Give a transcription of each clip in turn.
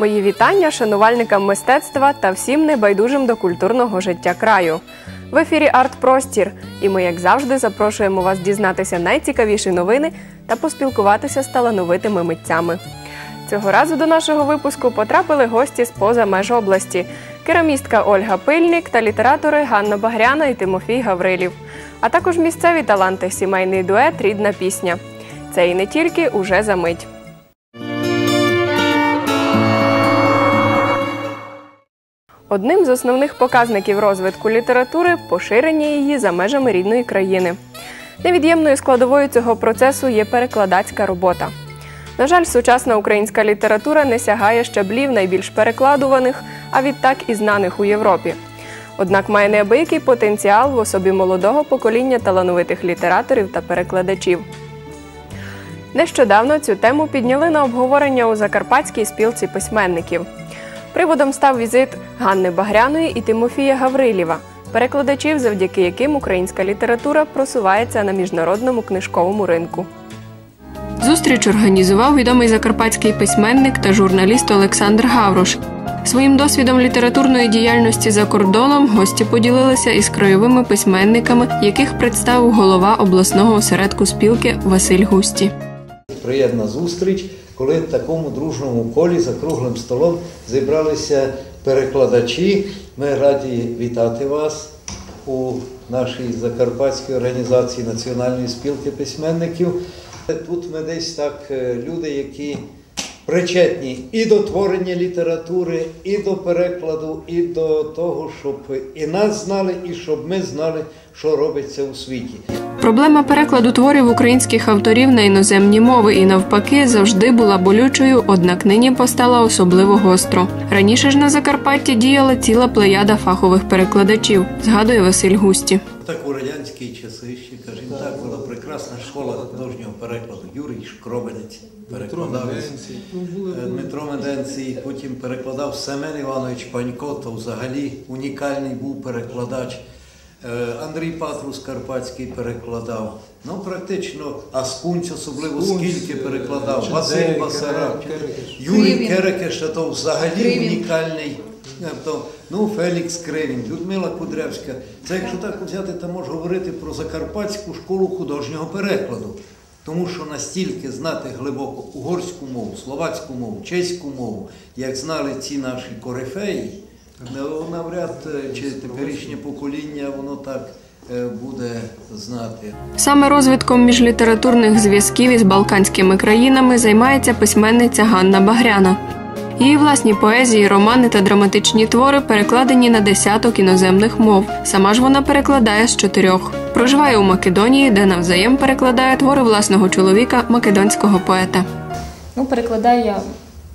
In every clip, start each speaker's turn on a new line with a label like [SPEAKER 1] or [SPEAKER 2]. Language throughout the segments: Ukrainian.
[SPEAKER 1] Мої вітання шанувальникам мистецтва та всім небайдужим до культурного життя краю. В ефірі Арт-Простір, і ми, як завжди, запрошуємо вас дізнатися найцікавіші новини та поспілкуватися з талановитими митцями. Цього разу до нашого випуску потрапили гості з поза меж області: керамістка Ольга Пильник та літератори Ганна Багряна і Тимофій Гаврилів, а також місцеві таланти сімейний дует Рідна пісня. Це і не тільки уже за мить. Одним з основних показників розвитку літератури поширення її за межами рідної країни. Невід'ємною складовою цього процесу є перекладацька робота. На жаль, сучасна українська література не сягає щаблів найбільш перекладуваних, а відтак і знаних у Європі. Однак має неабиякий потенціал в особі молодого покоління талановитих літераторів та перекладачів. Нещодавно цю тему підняли на обговорення у Закарпатській спілці письменників. Приводом став візит Ганни Багряної і Тимофія Гаврилєва, перекладачів, завдяки яким українська література просувається на міжнародному книжковому ринку. Зустріч організував відомий закарпатський письменник та журналіст Олександр Гаврош. Своїм досвідом літературної діяльності за кордоном гості поділилися із краєвими письменниками, яких представив голова обласного осередку спілки Василь Густі.
[SPEAKER 2] Приємна зустріч, коли в такому дружному колі за круглим столом зібралися перекладачі. Ми раді вітати вас у нашій закарпатській організації Національної спілки письменників. Тут ми десь так е, люди, які причетні і до творення літератури, і до перекладу, і до того, щоб і нас знали, і щоб ми знали, що робиться у світі.
[SPEAKER 1] Проблема перекладу творів українських авторів на іноземні мови і навпаки завжди була болючою, однак нині постала особливо гостро. Раніше ж на Закарпатті діяла ціла плеяда фахових перекладачів, згадує Василь Густі.
[SPEAKER 2] Так у радянські часи ще, кажімо так, була прекрасна школа художнього перекладу. Юрій Шкробинець перекладав Е, Дмитро Меденцій, потім перекладав Семен Іванович Панько, то взагалі унікальний був перекладач. Е, Андрій Патрус Карпатський перекладав. Ну, практично, а Скунць особливо скільки перекладав. Василь Басараб, Юрій. Керекеш, то взагалі унікальний. Е, То, ну, Фелікс Кривін, Людмила Кудрявська. Це якщо так взяти, то можна говорити про Закарпатську школу художнього перекладу. Тому що настільки знати глибоко угорську мову, словацьку мову, чеську мову, як знали ці наші корифеї, навряд е, чи теперішнє покоління воно так е, буде знати.
[SPEAKER 1] Саме розвитком міжлітературних зв'язків із балканськими країнами займається письменниця Ганна Багряна. Її власні поезії, романи та драматичні твори перекладені на десяток іноземних мов. Сама ж вона перекладає з чотирьох. Проживає у Македонії, де навзаєм перекладає твори власного чоловіка, македонського поета.
[SPEAKER 3] Ну, перекладаю я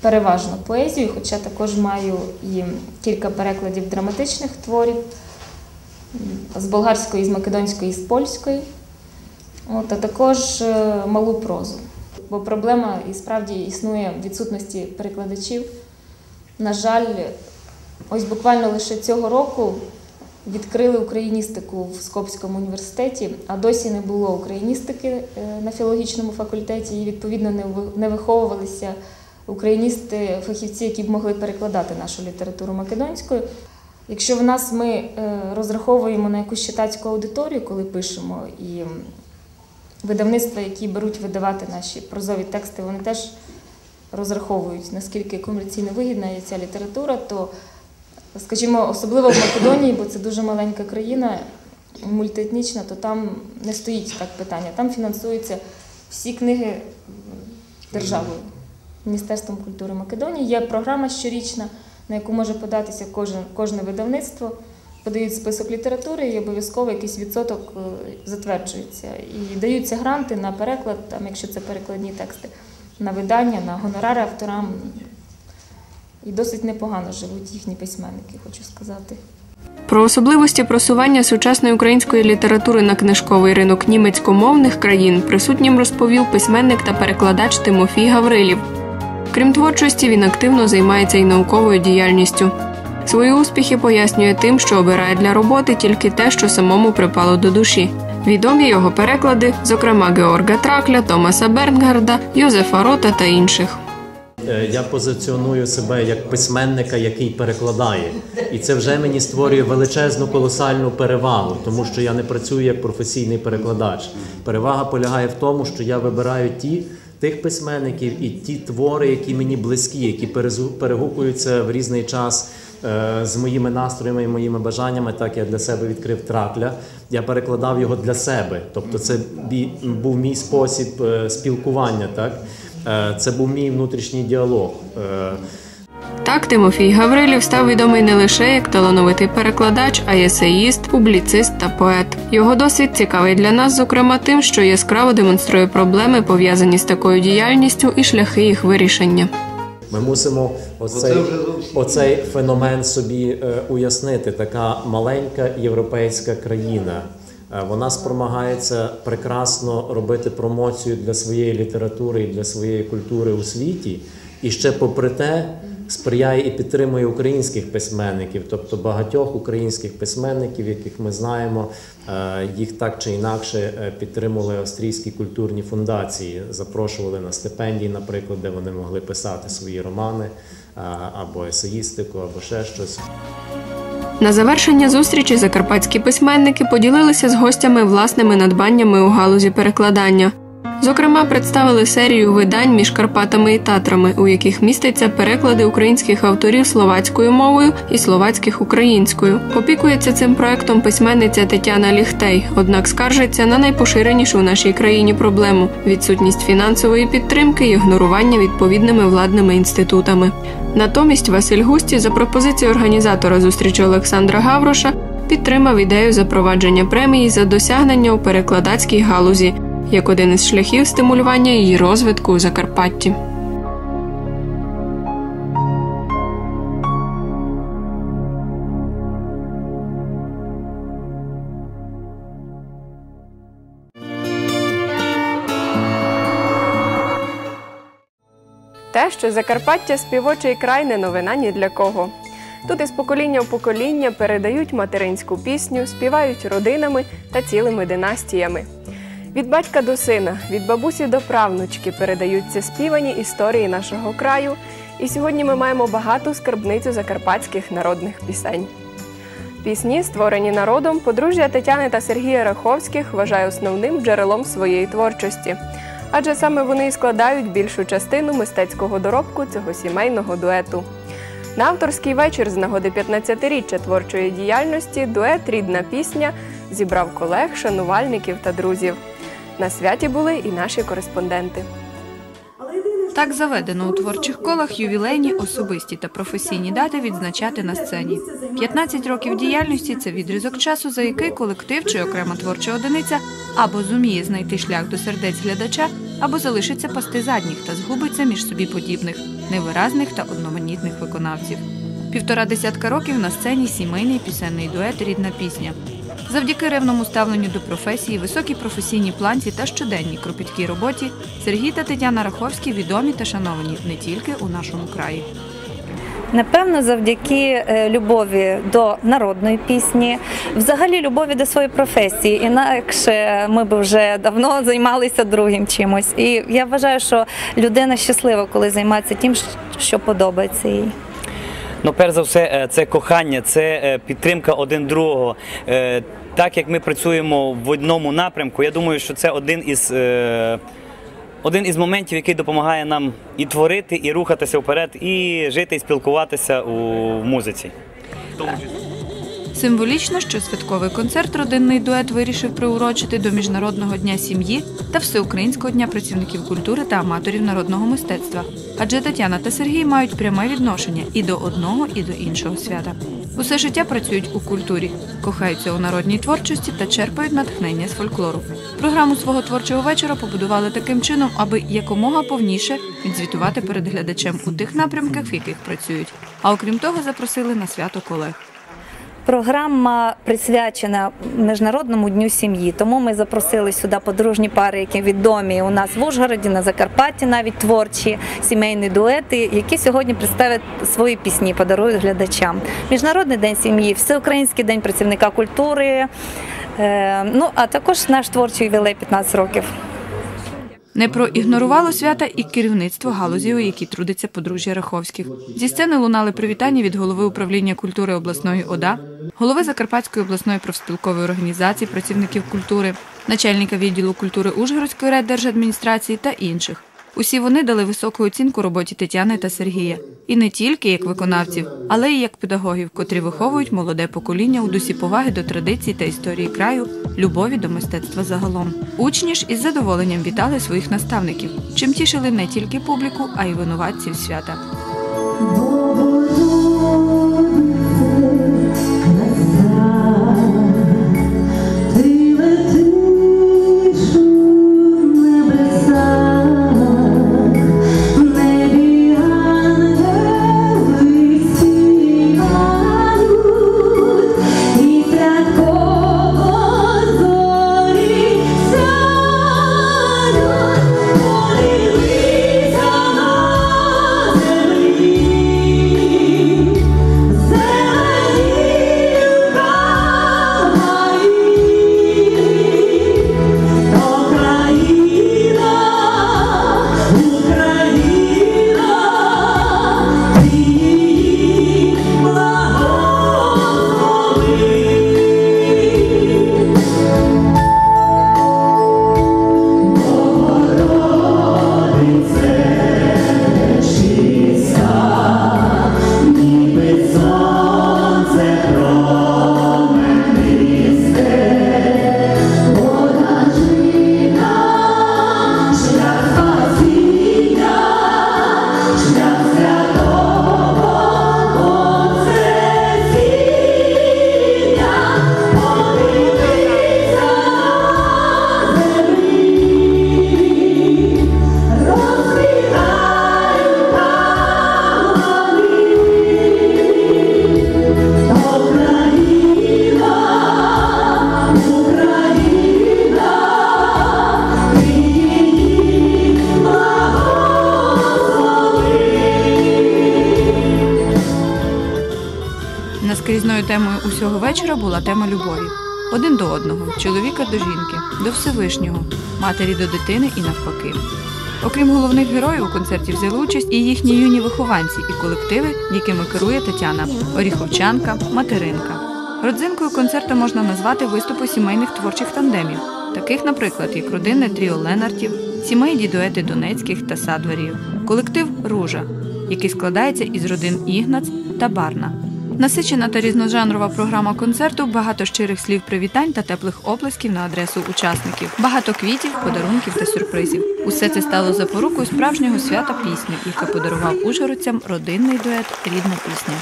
[SPEAKER 3] переважно поезію, хоча також маю і кілька перекладів драматичних творів з болгарської, з македонської, з польської, От, а також е, малу прозу. Бо проблема і справді існує в відсутності перекладачів. На жаль, ось буквально лише цього року відкрили україністику в Скопському університеті, а досі не було україністики е, на філологічному факультеті, і відповідно не виховувалися україністи, фахівці, які б могли перекладати нашу літературу македонською. Якщо в нас ми е, розраховуємо на якусь читацьку аудиторію, коли пишемо, і видавництва, які беруть видавати наші прозові тексти, вони теж розраховують, наскільки комерційно вигідна є ця література, то, скажімо, особливо в Македонії, бо це дуже маленька країна, мультиетнічна, то там не стоїть так питання. Там фінансуються всі книги державою, Міністерством культури Македонії. Є програма щорічна, на яку може податися кожне видавництво. Подають список літератури і обов'язково якийсь відсоток е, затверджується. І даються гранти на переклад, там, якщо це перекладні тексти, на видання, на гонорари авторам. І досить непогано живуть їхні письменники, хочу сказати.
[SPEAKER 1] Про особливості просування сучасної української літератури на книжковий ринок німецькомовних країн присутнім розповів письменник та перекладач Тимофій Гаврилів. Крім творчості, він активно займається і науковою діяльністю. Свої успіхи пояснює тим, що обирає для роботи тільки те, що самому припало до душі. Відомі його переклади, зокрема Георга Тракля, Томаса Бернгарда, Йозефа Рота та інших.
[SPEAKER 4] е, я позиціоную себе як письменника, який перекладає. І це вже мені створює величезну колосальну перевагу, тому що я не працюю як професійний перекладач. Перевага полягає в тому, що я вибираю ті. Тих письменників і ті твори, які мені близькі, які перегукуються в різний час з моїми настроями і моїми бажаннями. Так я для себе відкрив тракля. Я перекладав його для себе. Тобто, це був мій спосіб е, спілкування. Так Е, це був мій внутрішній діалог. Е,
[SPEAKER 1] Так Тимофій Гаврилів став відомий не лише як талановитий перекладач, а й есеїст, публіцист та поет. Його досвід цікавий для нас, зокрема тим, що яскраво демонструє проблеми, пов'язані з такою діяльністю, і шляхи їх вирішення.
[SPEAKER 4] Ми мусимо оцей, оцей феномен собі е, уяснити. Така маленька європейська країна. Е, Вона спромагається прекрасно робити промоцію для своєї літератури і для своєї культури у світі, і ще попри те сприяє і підтримує українських письменників, тобто багатьох українських письменників, яких ми знаємо, е, їх так чи інакше е, підтримували австрійські культурні фундації, запрошували на стипендії, наприклад, де вони могли писати свої романи е, або есеїстику, або ще щось.
[SPEAKER 1] На завершення зустрічі закарпатські письменники поділилися з гостями власними надбаннями у галузі перекладання. Зокрема, представили серію видань між Карпатами і Татрами, у яких містяться переклади українських авторів словацькою мовою і словацьких українською. Опікується цим проектом письменниця Тетяна Ліхтей, однак скаржиться на найпоширенішу в нашій країні проблему відсутність фінансової підтримки і ігнорування відповідними владними інститутами. Натомість Василь Густі за пропозицією організатора зустрічі Олександра Гавроша підтримав ідею запровадження премії за досягнення у перекладацькій галузі як один із шляхів стимулювання її розвитку у Закарпатті. Те, що Закарпаття співочий край не новина ні для кого. Тут із покоління в покоління передають материнську пісню, співають родинами та цілими династіями. Від батька до сина, від бабусі до правнучки передаються співані історії нашого краю. І сьогодні ми маємо багату скарбницю закарпатських народних пісень. Пісні, створені народом, подружжя Тетяни та Сергія Раховських вважає основним джерелом своєї творчості. Адже саме вони і складають більшу частину мистецького доробку цього сімейного дуету. На авторський вечір з нагоди 15-річчя творчої діяльності дует Рідна пісня зібрав колег, шанувальників та друзів. На святі були і наші кореспонденти.
[SPEAKER 5] Так заведено у творчих колах ювілейні, особисті та професійні дати відзначати на сцені. 15 років діяльності це відрізок часу, за який колектив чи окрема творча одиниця або зуміє знайти шлях до сердець глядача, або залишиться пасти задніх та згубиться між собі подібних, невиразних та одноманітних виконавців. Півтора десятка років на сцені сімейний пісенний дует Рідна пісня. Завдяки ревному ставленню до професії, високій професійній планці та щоденній кропіткій роботі Сергій та Тетяна Раховські відомі та шановані не тільки у нашому краї.
[SPEAKER 6] Напевно, завдяки е, любові до народної пісні, взагалі любові до своєї професії. Інакше ми б вже давно займалися другим чимось. І я вважаю, що людина щаслива, коли займається тим, що подобається їй.
[SPEAKER 7] Ну, перш за все, е, це кохання, це е, підтримка один другого. Так як ми працюємо в одному напрямку, я думаю, що це один із, е, один із моментів, який допомагає нам і творити, і рухатися вперед, і жити, і спілкуватися у музиці.
[SPEAKER 5] Символічно, що святковий концерт родинний дует вирішив приурочити до Міжнародного дня сім'ї та Всеукраїнського дня працівників культури та аматорів народного мистецтва. Адже Тетяна та Сергій мають пряме відношення і до одного, і до іншого свята. Усе життя працюють у культурі, кохаються у народній творчості та черпають натхнення з фольклору. Програму свого творчого вечора побудували таким чином, аби якомога повніше відзвітувати перед глядачем у тих напрямках, в яких працюють. А окрім того, запросили на свято колег.
[SPEAKER 6] Програма присвячена Міжнародному дню сім'ї. Тому ми запросили сюди подружні пари, які відомі у нас в Ужгороді, на Закарпатті, навіть творчі сімейні дуети, які сьогодні представлять свої пісні, подарують глядачам. Міжнародний день сім'ї, Всеукраїнський день працівника культури. е, Ну а також наш творчий ювілей 15 років.
[SPEAKER 5] Не проігнорувало свята і керівництво галузі, у якій трудиться подружжя Раховських. Зі сцени лунали привітання від голови управління культури обласної ОДА, голови Закарпатської обласної профспілкової організації працівників культури, начальника відділу культури Ужгородської райдержадміністрації та інших. Усі вони дали високу оцінку роботі Тетяни та Сергія, і не тільки як виконавців, але й як педагогів, котрі виховують молоде покоління у дусі поваги до традицій та історії краю, любові до мистецтва загалом. Учні ж із задоволенням вітали своїх наставників, чим тішили не тільки публіку, а й винуватців свята. Темою усього вечора була тема любові. Один до одного, чоловіка до жінки, до Всевишнього, матері до дитини і навпаки. Окрім головних героїв, у концерті взяли участь і їхні юні вихованці, і колективи, якими керує Тетяна Оріховчанка, Материнка. Родзинкою концерту можна назвати виступи сімейних творчих тандемів, таких, наприклад, як родинне тріо Ленартів, сімейні дуети Донецьких та Садварів, колектив Ружа, який складається із родин Ігнац та Барна. Насичена та різножанрова програма концерту, багато щирих слів привітань та теплих оплесків на адресу учасників, багато квітів, подарунків та сюрпризів. Усе це стало запорукою справжнього свята пісні, яке подарував ужгородцям родинний дует Рідна пісня.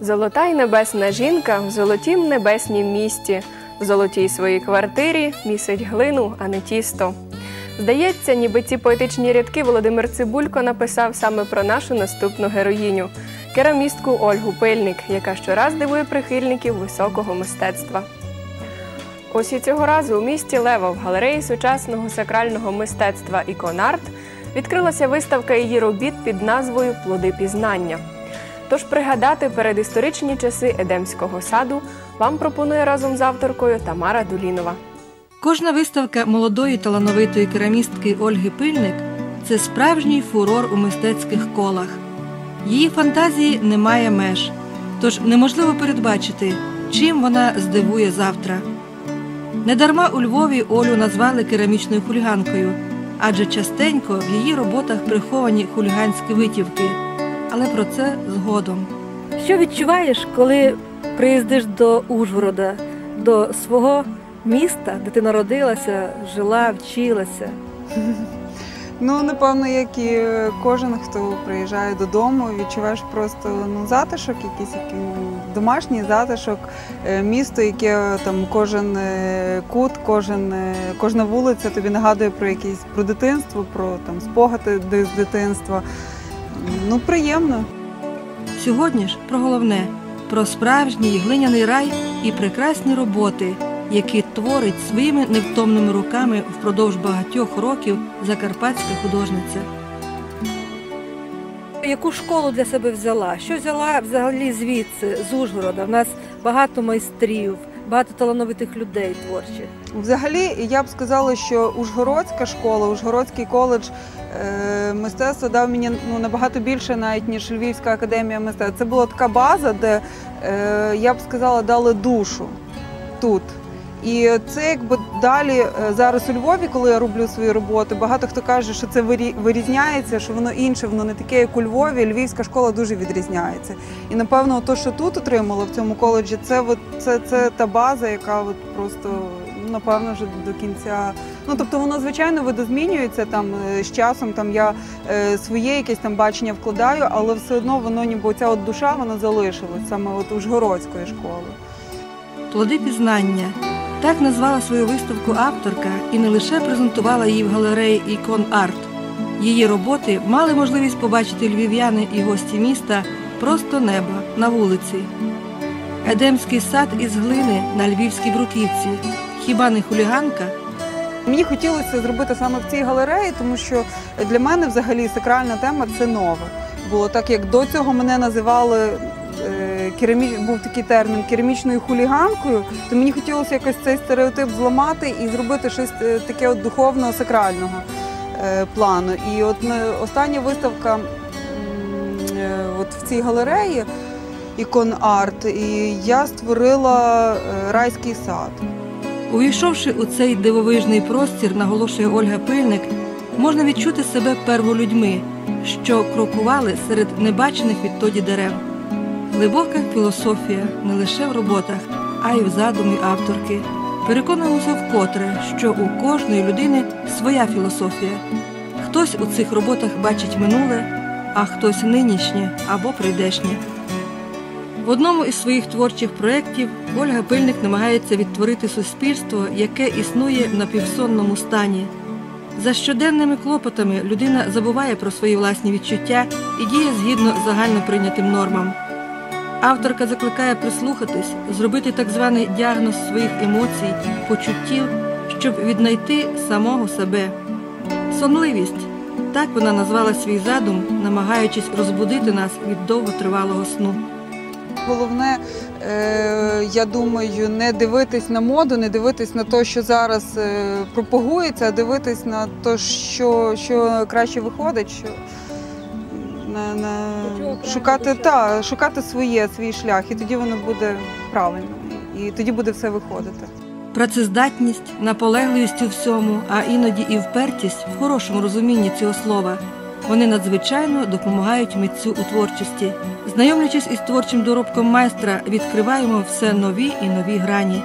[SPEAKER 1] Золота й небесна жінка в золотім небеснім місті, в золотій своїй квартирі місить глину, а не тісто. Здається, ніби ці поетичні рядки Володимир Цибулько написав саме про нашу наступну героїню керамістку Ольгу Пильник, яка щораз дивує прихильників високого мистецтва. Ось і цього разу у місті Лева в галереї сучасного сакрального мистецтва «Іконарт» відкрилася виставка її робіт під назвою Плоди пізнання. Тож пригадати передісторичні часи Едемського саду вам пропонує разом з авторкою Тамара Дулінова.
[SPEAKER 8] Кожна виставка молодої талановитої керамістки Ольги Пильник це справжній фурор у мистецьких колах. Її фантазії немає меж, тож неможливо передбачити, чим вона здивує завтра. Недарма у Львові Олю назвали керамічною хуліганкою, адже частенько в її роботах приховані хуліганські витівки. Але про це згодом.
[SPEAKER 6] Що відчуваєш, коли приїздиш до Ужгорода, до свого міста, де ти народилася, жила, вчилася?
[SPEAKER 9] Ну, напевно, як і кожен, хто приїжджає додому, відчуваєш просто ну, затишок, якийсь який, домашній затишок, е, місто, яке там кожен е, кут, кожен, е, кожна вулиця тобі нагадує про якесь про дитинство, про там спогади з дитинства. Ну, приємно.
[SPEAKER 8] Сьогодні ж про головне про справжній глиняний рай і прекрасні роботи, які творить своїми невтомними руками впродовж багатьох років закарпатська художниця. яку школу для себе взяла? Що взяла взагалі звідси, з Ужгорода? У нас багато майстрів, багато талановитих людей творчих.
[SPEAKER 9] Взагалі, я б сказала, що Ужгородська школа, Ужгородський коледж е, мистецтва дав мені ну, набагато більше, навіть ніж Львівська академія мистецтв. Це була така база, де е, я б сказала, дали душу тут. І це якби далі е, зараз у Львові, коли я роблю свої роботи, багато хто каже, що це вирізняється, що воно інше, воно не таке, як у Львові. Львівська школа дуже відрізняється. І напевно, то, що тут отримала в цьому коледжі, це це, це та база, яка от просто ну, напевно вже до кінця. Ну тобто воно звичайно видозмінюється там е, з часом. Там я е, своє якесь там бачення вкладаю, але все одно воно ніби ця от душа вона залишилась саме от Ужгородської школи.
[SPEAKER 8] Плоди пізнання. Так назвала свою виставку авторка і не лише презентувала її в галереї Ікон Арт. Її роботи мали можливість побачити львів'яни і гості міста просто неба на вулиці. Едемський сад із глини на львівській бруківці. Хіба не хуліганка?
[SPEAKER 9] Мені хотілося зробити саме в цій галереї, тому що для мене взагалі сакральна тема це нове. Було так, як до цього мене називали е, керамі... був такий термін керамічною хуліганкою, то мені хотілося якось цей стереотип зламати і зробити щось е, таке от духовного сакрального е, плану. І от остання виставка е, от в цій галереї ікон арт, і я створила райський сад.
[SPEAKER 8] Увійшовши у цей дивовижний простір, наголошує Ольга Пильник, можна відчути себе перволюдьми, що крокували серед небачених відтоді дерев. Глибока філософія не лише в роботах, а й в задумі авторки. Переконуємося вкотре, що у кожної людини своя філософія. Хтось у цих роботах бачить минуле, а хтось нинішнє або прийдешнє. В одному із своїх творчих проєктів Ольга Пильник намагається відтворити суспільство, яке існує в напівсонному стані. За щоденними клопотами людина забуває про свої власні відчуття і діє згідно загально прийнятим нормам. Авторка закликає прислухатись, зробити так званий діагноз своїх емоцій, почуттів, щоб віднайти самого себе. Сонливість так вона назвала свій задум, намагаючись розбудити нас від довготривалого сну.
[SPEAKER 9] Головне, е, я думаю, не дивитись на моду, не дивитись на те, що зараз е, пропагується, а дивитись на те, що, що краще виходить, на, шукати, та, шукати своє, свій шлях, і тоді воно буде правильно, і тоді буде все виходити.
[SPEAKER 8] Працездатність, наполегливість у всьому, а іноді і впертість в хорошому розумінні цього слова. Вони надзвичайно допомагають митцю у творчості. Знайомлячись із творчим доробком майстра, відкриваємо все нові і нові грані.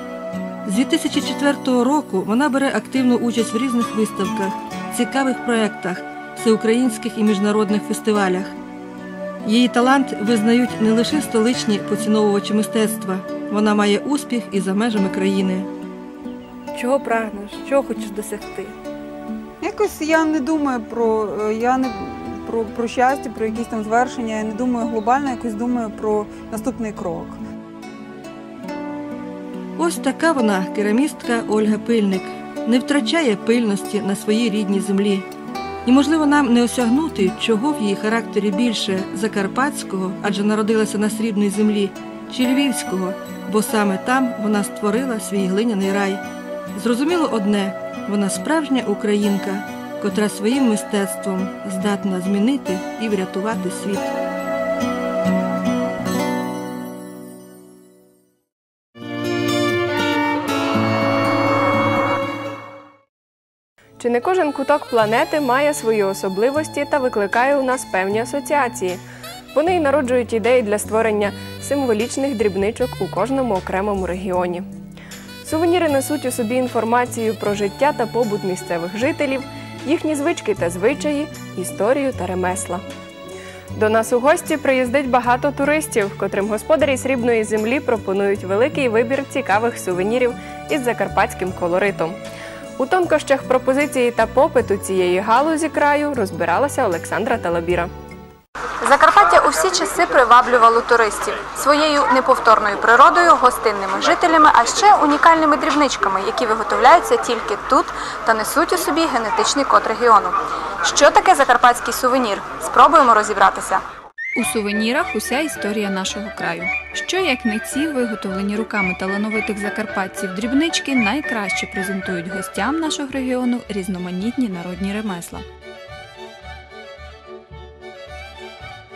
[SPEAKER 8] З 2004 року вона бере активну участь в різних виставках, цікавих проєктах, всеукраїнських і міжнародних фестивалях. Її талант визнають не лише столичні поціновувачі мистецтва, вона має успіх і за межами країни. Чого прагнеш? Чого хочеш досягти?
[SPEAKER 9] Якось я не думаю про е, я не про, про щастя, про якісь там звершення. Я не думаю глобально, якось думаю про наступний крок.
[SPEAKER 8] Ось така вона, керамістка Ольга Пильник, не втрачає пильності на своїй рідній землі. І, можливо, нам не осягнути, чого в її характері більше закарпатського, адже народилася на срібній землі, чи львівського, бо саме там вона створила свій глиняний рай. Зрозуміло одне вона справжня українка, котра своїм мистецтвом здатна змінити і врятувати світ.
[SPEAKER 1] Чи не кожен куток планети має свої особливості та викликає у нас певні асоціації? Вони й народжують ідеї для створення символічних дрібничок у кожному окремому регіоні. Сувеніри несуть у собі інформацію про життя та побут місцевих жителів, їхні звички та звичаї, історію та ремесла. До нас у гості приїздить багато туристів, котрим господарі срібної землі пропонують великий вибір цікавих сувенірів із закарпатським колоритом. У тонкощах пропозиції та попиту цієї галузі краю розбиралася Олександра Талабіра.
[SPEAKER 10] Закарпаття у всі часи приваблювало туристів своєю неповторною природою, гостинними жителями, а ще унікальними дрібничками, які виготовляються тільки тут та несуть у собі генетичний код регіону. Що таке закарпатський сувенір? Спробуємо розібратися.
[SPEAKER 5] У сувенірах уся історія нашого краю. Що як не ці виготовлені руками талановитих закарпатців дрібнички найкраще презентують гостям нашого регіону різноманітні народні ремесла.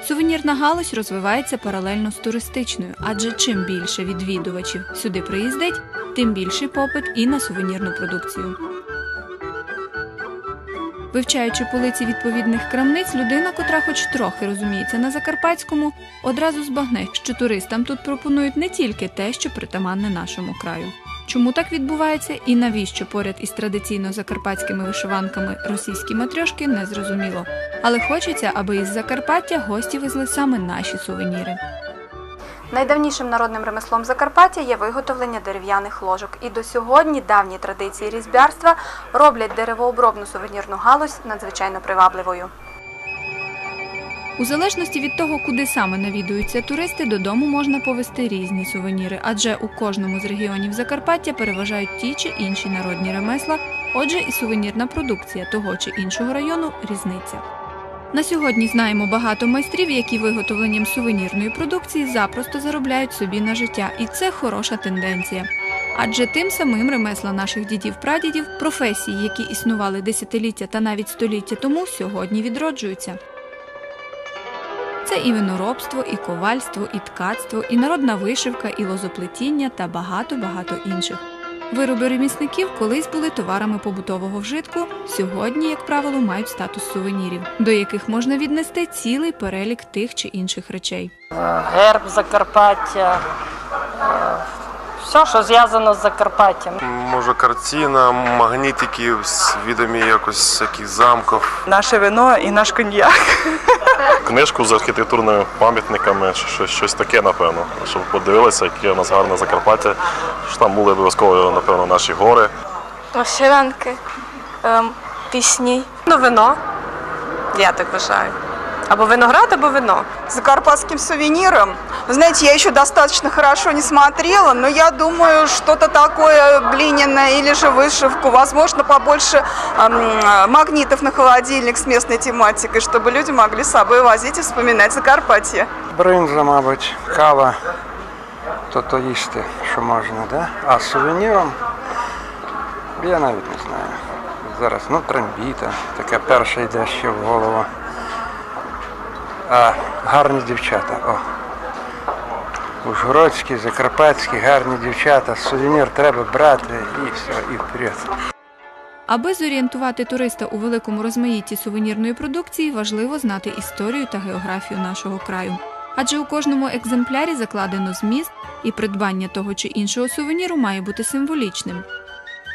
[SPEAKER 5] Сувенірна галузь розвивається паралельно з туристичною, адже чим більше відвідувачів сюди приїздить, тим більший попит і на сувенірну продукцію. Вивчаючи полиці відповідних крамниць, людина, котра хоч трохи розуміється на закарпатському, одразу збагне, що туристам тут пропонують не тільки те, що притаманне нашому краю. Чому так відбувається і навіщо поряд із традиційно закарпатськими вишиванками російські матрьошки, не зрозуміло. Але хочеться, аби із Закарпаття гості везли саме наші сувеніри.
[SPEAKER 10] Найдавнішим народним ремеслом Закарпаття є виготовлення дерев'яних ложок. І до сьогодні давні традиції різьбярства роблять деревообробну сувенірну галузь надзвичайно привабливою.
[SPEAKER 5] У залежності від того, куди саме навідуються туристи, додому можна повезти різні сувеніри, адже у кожному з регіонів Закарпаття переважають ті чи інші народні ремесла, отже, і сувенірна продукція того чи іншого району різниця. На сьогодні знаємо багато майстрів, які виготовленням сувенірної продукції запросто заробляють собі на життя, і це хороша тенденція. Адже тим самим ремесла наших дідів-прадідів, професії, які існували десятиліття та навіть століття тому, сьогодні відроджуються. Це і виноробство, і ковальство, і ткацтво, і народна вишивка, і лозоплетіння та багато-багато інших. Вироби ремісників колись були товарами побутового вжитку, сьогодні, як правило, мають статус сувенірів, до яких можна віднести цілий перелік тих чи інших речей.
[SPEAKER 11] герб Закарпаття, все, що зв'язано з Закарпаттям.
[SPEAKER 12] Може, картина, магнітики, відомі якось яких замків.
[SPEAKER 13] Наше вино і наш коньяк.
[SPEAKER 12] Книжку з архітектурними пам'ятниками, щось, щось таке, напевно. Щоб подивилися, яке у нас гарне Закарпаття. Що там були обов'язково, напевно, наші гори.
[SPEAKER 14] Вишиванки, ем, пісні. Ну, вино, я так вважаю. Або виноград, або вино.
[SPEAKER 13] Закарпатским сувениром. Вы знаете, я еще достаточно хорошо не смотрела, но я думаю, что-то такое глиняное или же вышивку. Возможно, побольше эм, магнитов на холодильник с местной тематикой, чтобы люди могли с собой возить и вспоминать Закарпатье.
[SPEAKER 15] Бринза, мабуть, кава, то то їсти, що можна, да? А сувеніром я навіть не знаю. Зараз, ну, трембіта, таке перше йде ще в голову. А гарні дівчата. О. Ужгородські, закарпатські, гарні дівчата. Сувенір треба брати і все, і вперед.
[SPEAKER 5] Аби зорієнтувати туриста у великому розмаїтті сувенірної продукції, важливо знати історію та географію нашого краю. Адже у кожному екземплярі закладено зміст, і придбання того чи іншого сувеніру має бути символічним.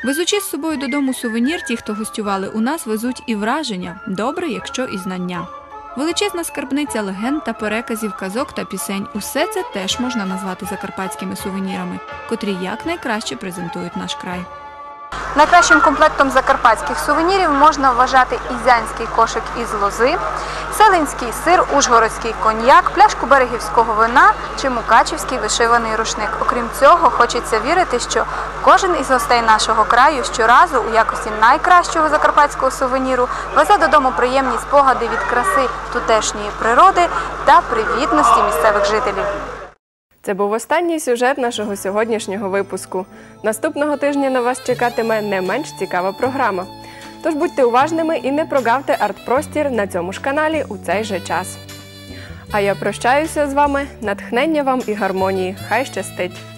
[SPEAKER 5] Везучи з собою додому сувенір, ті, хто гостювали у нас, везуть і враження, добре, якщо і знання. Величезна скарбниця легенд та переказів казок та пісень усе це теж можна назвати закарпатськими сувенірами, котрі якнайкраще презентують наш край.
[SPEAKER 10] Найкращим комплектом закарпатських сувенірів можна вважати ізянський кошик із лози, селинський сир, ужгородський коньяк, пляшку берегівського вина чи мукачівський вишиваний рушник. Окрім цього, хочеться вірити, що кожен із гостей нашого краю щоразу у якості найкращого закарпатського сувеніру везе додому приємні спогади від краси тутешньої природи та привітності місцевих жителів.
[SPEAKER 1] Це був останній сюжет нашого сьогоднішнього випуску. Наступного тижня на вас чекатиме не менш цікава програма. Тож будьте уважними і не прогавте арт-простір на цьому ж каналі у цей же час. А я прощаюся з вами. Натхнення вам і гармонії. Хай щастить!